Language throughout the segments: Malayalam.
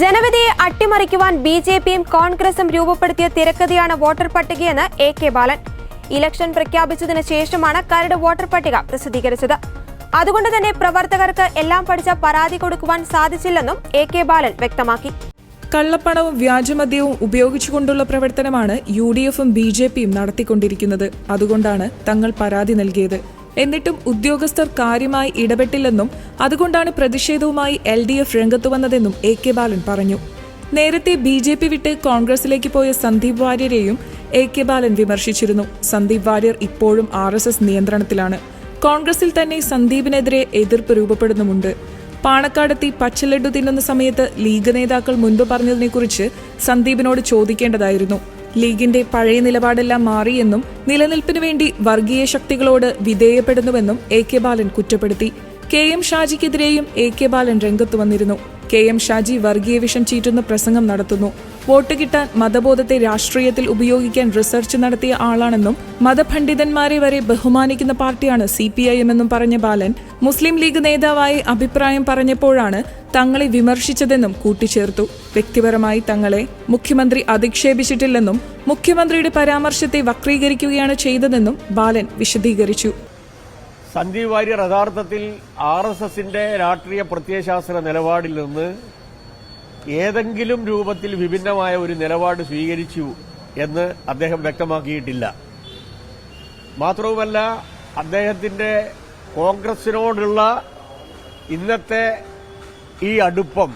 ജനവിധിയെ അട്ടിമറിക്കുവാൻ ബി ജെ പിയും കോൺഗ്രസും രൂപപ്പെടുത്തിയ തിരക്കഥയാണ് വോട്ടർ പട്ടികയെന്ന് എ കെ ബാലൻ. ഇലക്ഷൻ പ്രഖ്യാപിച്ചതിന് ശേഷമാണ് കരട് വോട്ടർ പട്ടിക പ്രസിദ്ധീകരിച്ചത്. അതുകൊണ്ട് തന്നെ പ്രവർത്തകർക്ക് എല്ലാം പഠിച്ച പരാതി കൊടുക്കുവാൻ സാധിച്ചില്ലെന്നും എ കെ ബാലൻ വ്യക്തമാക്കി. കള്ളപ്പണവും വ്യാജമദ്യവും ഉപയോഗിച്ചുകൊണ്ടുള്ള പ്രവർത്തനമാണ് യു ഡി എഫും ബി ജെ പിയും നടത്തിക്കൊണ്ടിരിക്കുന്നത്. അതുകൊണ്ടാണ് തങ്ങൾ പരാതി നൽകിയത്. എന്നിട്ടും ഉദ്യോഗസ്ഥർ കാര്യമായി ഇടപെട്ടില്ലെന്നും അതുകൊണ്ടാണ് പ്രതിഷേധവുമായി എൽ ഡി എഫ് രംഗത്തു വന്നതെന്നും എ കെ ബാലൻ പറഞ്ഞു. നേരത്തെ ബി ജെ പി വിട്ട് കോൺഗ്രസിലേക്ക് പോയ സന്ദീപ് വാര്യരെയും എ കെ ബാലൻ വിമർശിച്ചിരുന്നു. സന്ദീപ് വാര്യർ ഇപ്പോഴും ആർ എസ് എസ് നിയന്ത്രണത്തിലാണ്. കോൺഗ്രസിൽ തന്നെ സന്ദീപിനെതിരെ എതിർപ്പ് രൂപപ്പെടുന്നുമുണ്ട്. പാണക്കാടെത്തി പച്ചലഡു തിന്നുന്ന സമയത്ത് ലീഗ് നേതാക്കൾ മുൻപ് പറഞ്ഞതിനെക്കുറിച്ച് സന്ദീപിനോട് ചോദിക്കേണ്ടതായിരുന്നു. ലീഗിന്റെ പഴയ നിലപാടെല്ലാം മാറിയെന്നും നിലനിൽപ്പിനു വേണ്ടി വർഗീയ ശക്തികളോട് വിധേയപ്പെടുന്നുവെന്നും എ കെ ബാലൻ കുറ്റപ്പെടുത്തി. കെ എം ഷാജിക്കെതിരെയും എ കെ ബാലൻ രംഗത്തു വന്നിരുന്നു. കെ എം ഷാജി വർഗീയ വിഷം ചീറ്റുന്ന പ്രസംഗം നടത്തുന്നു. വോട്ട് കിട്ടാൻ മതബോധത്തെ രാഷ്ട്രീയത്തിൽ ഉപയോഗിക്കാൻ റിസർച്ച് നടത്തിയ ആളാണെന്നും മതപണ്ഡിതന്മാരെ വരെ ബഹുമാനിക്കുന്ന പാർട്ടിയാണ് സി പി ഐ എമ്മെന്നും പറഞ്ഞ ബാലൻ. മുസ്ലിം ലീഗ് നേതാവായി അഭിപ്രായം പറഞ്ഞപ്പോഴാണ് തങ്ങളെ വിമർശിച്ചതെന്നും കൂട്ടിച്ചേർത്തു. വ്യക്തിപരമായി തങ്ങളെ മുഖ്യമന്ത്രി അധിക്ഷേപിച്ചിട്ടില്ലെന്നും മുഖ്യമന്ത്രിയുടെ പരാമർശത്തെ വക്രീകരിക്കുകയാണ് ചെയ്തതെന്നും ബാലൻ വിശദീകരിച്ചു. സഞ്ജീവ് വാര്യർ യഥാർത്ഥത്തിൽ ആർ എസ് എസിന്റെ രാഷ്ട്രീയ പ്രത്യയശാസ്ത്ര നിലപാടിൽ നിന്ന് ഏതെങ്കിലും രൂപത്തിൽ വിഭിന്നമായ ഒരു നിലപാട് സ്വീകരിച്ചു എന്ന് അദ്ദേഹം വ്യക്തമാക്കിയിട്ടില്ല. മാത്രവുമല്ല അദ്ദേഹത്തിന്റെ കോൺഗ്രസിനോടുള്ള ഇന്നത്തെ ഈ അടുപ്പം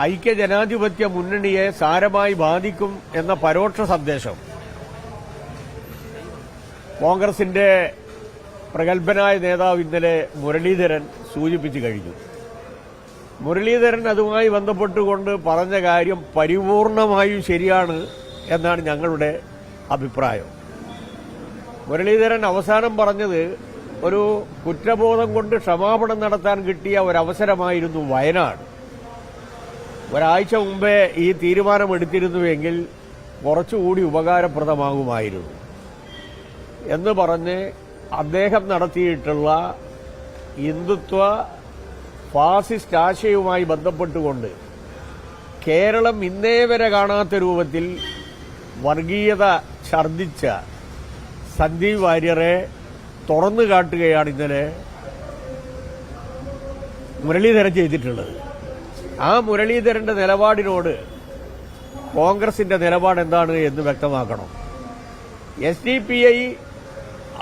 ഐക്യജനാധിപത്യ മുന്നണിയെ സാരമായി ബാധിക്കും എന്ന പരോക്ഷ സന്ദേശം കോൺഗ്രസിന്റെ പ്രഗത്ഭനായ നേതാവ് ഇന്നലെ മുരളീധരൻ സൂചിപ്പിച്ചു കഴിഞ്ഞു. മുരളീധരൻ അതുമായി ബന്ധപ്പെട്ടുകൊണ്ട് പറഞ്ഞ കാര്യം പരിപൂർണമായും ശരിയാണ് എന്നാണ് ഞങ്ങളുടെ അഭിപ്രായം. മുരളീധരൻ അവസാനം പറഞ്ഞത് ഒരു കുറ്റബോധം കൊണ്ട് ക്ഷമാപണം നടത്താൻ കിട്ടിയ ഒരവസരമായിരുന്നു വയനാട്. ഒരാഴ്ച മുമ്പേ ഈ തീരുമാനമെടുത്തിരുന്നുവെങ്കിൽ കുറച്ചുകൂടി ഉപകാരപ്രദമാകുമായിരുന്നു. എന്ന് പറഞ്ഞ് അദ്ദേഹം നടത്തിയിട്ടുള്ള ഹിന്ദുത്വ ഫാസിസ്റ്റ് ആശയവുമായി ബന്ധപ്പെട്ടുകൊണ്ട് കേരളം ഇന്നേ വരെ കാണാത്ത രൂപത്തിൽ വർഗീയത ഛർദിച്ച സന്ദീപ് വാര്യരെ തുറന്നു കാട്ടുകയാണ് ഇന്നലെ മുരളീധരൻ ചെയ്തിട്ടുള്ളത്. ആ മുരളീധരന്റെ നിലപാടിനോട് കോൺഗ്രസിന്റെ നിലപാട് എന്താണ് എന്ന് വ്യക്തമാക്കണം. S D P I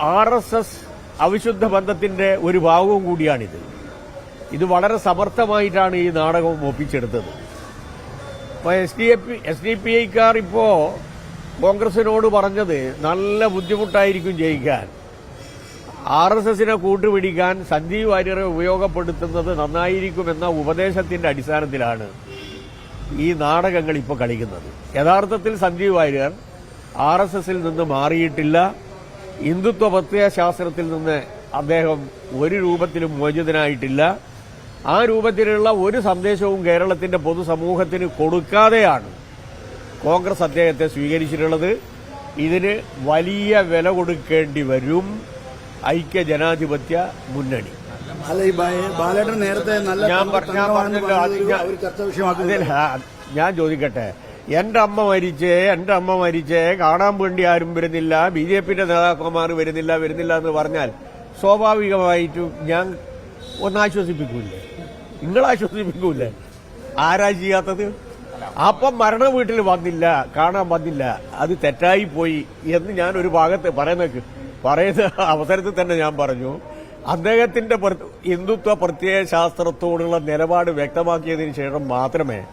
R S S അവിശുദ്ധ ബന്ധത്തിന്റെ ഒരു ഭാഗവും കൂടിയാണിത്. ഇത് വളരെ സമർത്ഥമായിട്ടാണ് ഈ നാടകം ഒപ്പിച്ചെടുത്തത്. അപ്പൊ S D F S D P ഐക്കാർ ഇപ്പോ കോൺഗ്രസിനോട് പറഞ്ഞത് നല്ല ബുദ്ധിമുട്ടായിരിക്കും ജയിക്കാൻ. ആർ എസ് എസിനെ കൂട്ടുപിടിക്കാൻ സഞ്ജീവ് വാര്യരെ ഉപയോഗപ്പെടുത്തുന്നത് നന്നായിരിക്കുമെന്ന ഉപദേശത്തിന്റെ അടിസ്ഥാനത്തിലാണ് ഈ നാടകങ്ങൾ ഇപ്പോൾ കളിക്കുന്നത്. യഥാർത്ഥത്തിൽ സഞ്ജീവ് വാര്യർ ആർ എസ് എസിൽ നിന്ന് മാറിയിട്ടില്ല. ഹിന്ദുത്വ പ്രത്യയശാസ്ത്രത്തിൽ നിന്ന് അദ്ദേഹം ഒരു രൂപത്തിലും മോചിതനായിട്ടില്ല. ആ രൂപത്തിലുള്ള ഒരു സന്ദേശവും കേരളത്തിന്റെ പൊതുസമൂഹത്തിന് കൊടുക്കാതെയാണ് കോൺഗ്രസ് അദ്ദേഹത്തെ സ്വീകരിച്ചിട്ടുള്ളത്. ഇതിന് വലിയ വില കൊടുക്കേണ്ടി വരും. ഐക്യ ജനാധിപത്യ മുന്നണി. ഞാൻ ഞാൻ ചോദിക്കട്ടെ. എന്റെ അമ്മ മരിച്ചേ എന്റെ അമ്മ മരിച്ചേ. കാണാൻ വേണ്ടി ആരും വരുന്നില്ല. ബി ജെ പിയുടെ നേതാക്കന്മാർ വരുന്നില്ല വരുന്നില്ല എന്ന് പറഞ്ഞാൽ സ്വാഭാവികമായിട്ടും ഞാൻ ഒന്ന് ആശ്വസിപ്പിക്കൂലേ നിങ്ങൾ ആശ്വസിപ്പിക്കൂലേ ആരാ ചെയ്യാത്തത്? അപ്പം മരണ വീട്ടിൽ വന്നില്ല കാണാൻ വന്നില്ല. അത് തെറ്റായി പോയി എന്ന് ഞാൻ ഒരു ഭാഗത്ത് പറയുന്ന പറയുന്ന അവസരത്തിൽ തന്നെ ഞാൻ പറഞ്ഞു. അദ്ദേഹത്തിന്റെ ഹിന്ദുത്വ പ്രത്യയ ശാസ്ത്രത്തോടുള്ള നിലപാട് വ്യക്തമാക്കിയതിന് ശേഷം മാത്രമേ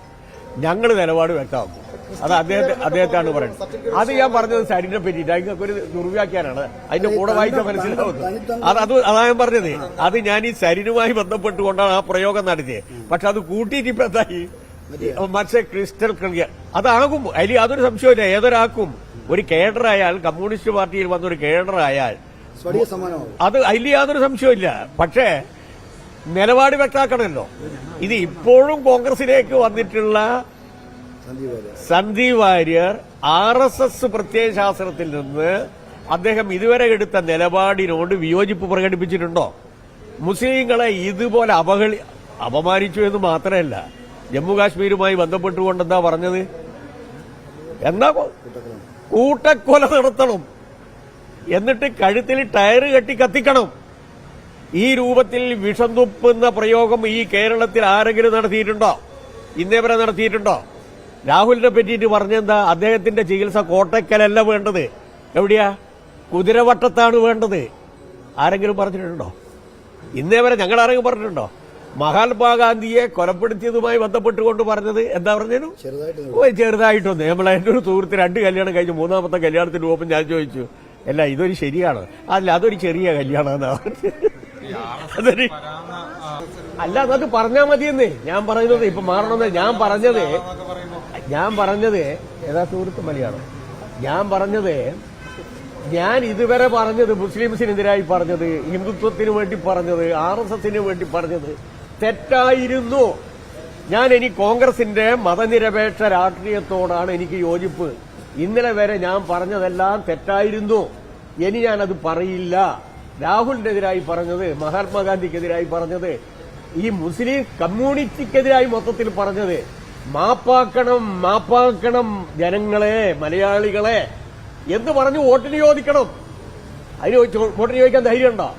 ഞങ്ങൾ നിലപാട് വ്യക്തമാക്കും. അത് അദ്ദേഹത്തെ അദ്ദേഹത്താണ് പറയുന്നത്. അത് ഞാൻ പറഞ്ഞത് സരിനെ പറ്റിയിട്ട് അതിനൊക്കെ ഒരു ദുർവ്യാഖ്യാനാണ്. അതിന്റെ കൂടെ വായിച്ചാൽ മനസ്സിലാവുന്നത് അത്. അത് അതാ ഞാൻ പറഞ്ഞത്. അത് ഞാൻ ഈ സരിനുമായി ബന്ധപ്പെട്ടുകൊണ്ടാണ് ആ പ്രയോഗം നടത്തിയത്. പക്ഷെ അത് കൂട്ടിയിട്ട് ഇപ്പൊ എന്തായി? മറ്റേ ക്രിസ്റ്റൽ ക്ലിയർ അതാകും. അതിൽ യാതൊരു സംശയമില്ല ഏതൊരാൾക്കും ഒരു കേഡറായാൽ കമ്മ്യൂണിസ്റ്റ് പാർട്ടിയിൽ വന്ന ഒരു കേഡറായാൽ അത് അതിൽ യാതൊരു സംശയമില്ല പക്ഷേ നിലപാട് വ്യക്തമാക്കണമല്ലോ. ഇത് ഇപ്പോഴും കോൺഗ്രസിലേക്ക് വന്നിട്ടുള്ള Sandeep Warrier R S S പ്രത്യയശാസ്ത്രത്തിൽ നിന്ന് അദ്ദേഹം ഇതുവരെ എടുത്ത നിലപാടിനോട് വിയോജിപ്പ് പ്രകടിപ്പിച്ചിട്ടുണ്ടോ? മുസ്ലിങ്ങളെ ഇതുപോലെ അപകളി അപമാനിച്ചു എന്ന് മാത്രമല്ല ജമ്മു കാശ്മീരുമായി ബന്ധപ്പെട്ടുകൊണ്ട് എന്താ പറഞ്ഞത്? എന്താ കൊ- കൂട്ടക്കൊല നടത്തണം. എന്നിട്ട് കഴുത്തിൽ ടയർ കെട്ടി കത്തിക്കണം. ഈ രൂപത്തിൽ വിഷം തുപ്പുന്ന പ്രയോഗം ഈ കേരളത്തിൽ ആരെങ്കിലും നടത്തിയിട്ടുണ്ടോ? ഇന്നേ വരെ നടത്തിയിട്ടുണ്ടോ? രാഹുലിനെ പറ്റിയിട്ട് പറഞ്ഞെന്താ? അദ്ദേഹത്തിന്റെ ചികിത്സ കോട്ടയ്ക്കലല്ല വേണ്ടത്. എവിടെയാ? കുതിരവട്ടത്താണ് വേണ്ടത്. ആരെങ്കിലും പറഞ്ഞിട്ടുണ്ടോ? ഇന്നേ വരെ ഞങ്ങൾ ആരെങ്കിലും പറഞ്ഞിട്ടുണ്ടോ? മഹാത്മാഗാന്ധിയെ കൊലപ്പെടുത്തിയതുമായി ബന്ധപ്പെട്ടുകൊണ്ട് പറഞ്ഞത് എന്താ പറഞ്ഞു ചെറുതായിട്ടൊന്ന് നമ്മളെ എന്റെ ഒരു സുഹൃത്ത് രണ്ട് കല്യാണം കഴിഞ്ഞ് മൂന്നാമത്തെ കല്യാണത്തിന് പോകുമ്പോൾ ഞാൻ ചോദിച്ചു അല്ല ഇതൊരു ശരിയാണ്? അല്ല അതൊരു ചെറിയ കല്യാണമെന്നാ പറഞ്ഞത്. അല്ല അതൊക്കെ പറഞ്ഞാ മതിയെന്നേ. ഞാൻ പറയുന്നത് ഇപ്പൊ മാറണമെന്ന് ഞാൻ പറഞ്ഞത് ഞാൻ പറഞ്ഞത് ഏതാ സുഹൃത്ത് മലയാളം? ഞാൻ പറഞ്ഞത് ഞാൻ ഇതുവരെ പറഞ്ഞത് മുസ്ലിംസിനെതിരായി പറഞ്ഞത് ഹിന്ദുത്വത്തിന് വേണ്ടി പറഞ്ഞത് ആർ എസ് എസിന് വേണ്ടി പറഞ്ഞത് തെറ്റായിരുന്നു. ഞാൻ ഇനി കോൺഗ്രസിന്റെ മതനിരപേക്ഷ രാഷ്ട്രീയത്തോടാണ് എനിക്ക് യോജിപ്പ്. ഇന്നലെ വരെ ഞാൻ പറഞ്ഞതെല്ലാം തെറ്റായിരുന്നു. ഇനി ഞാനത് പറയില്ല. രാഹുലിനെതിരായി പറഞ്ഞത് മഹാത്മാഗാന്ധിക്കെതിരായി പറഞ്ഞത് ഈ മുസ്ലിം കമ്മ്യൂണിറ്റിക്കെതിരായി മൊത്തത്തിൽ പറഞ്ഞത്. മാപ്പാക്കണം മാപ്പാക്കണം ജനങ്ങളെ മലയാളികളെ എന്ന് പറഞ്ഞു വോട്ടിന് ചോദിക്കണം അതിന് വോട്ടിന് ചോദിക്കാൻ ധൈര്യമുണ്ടോ?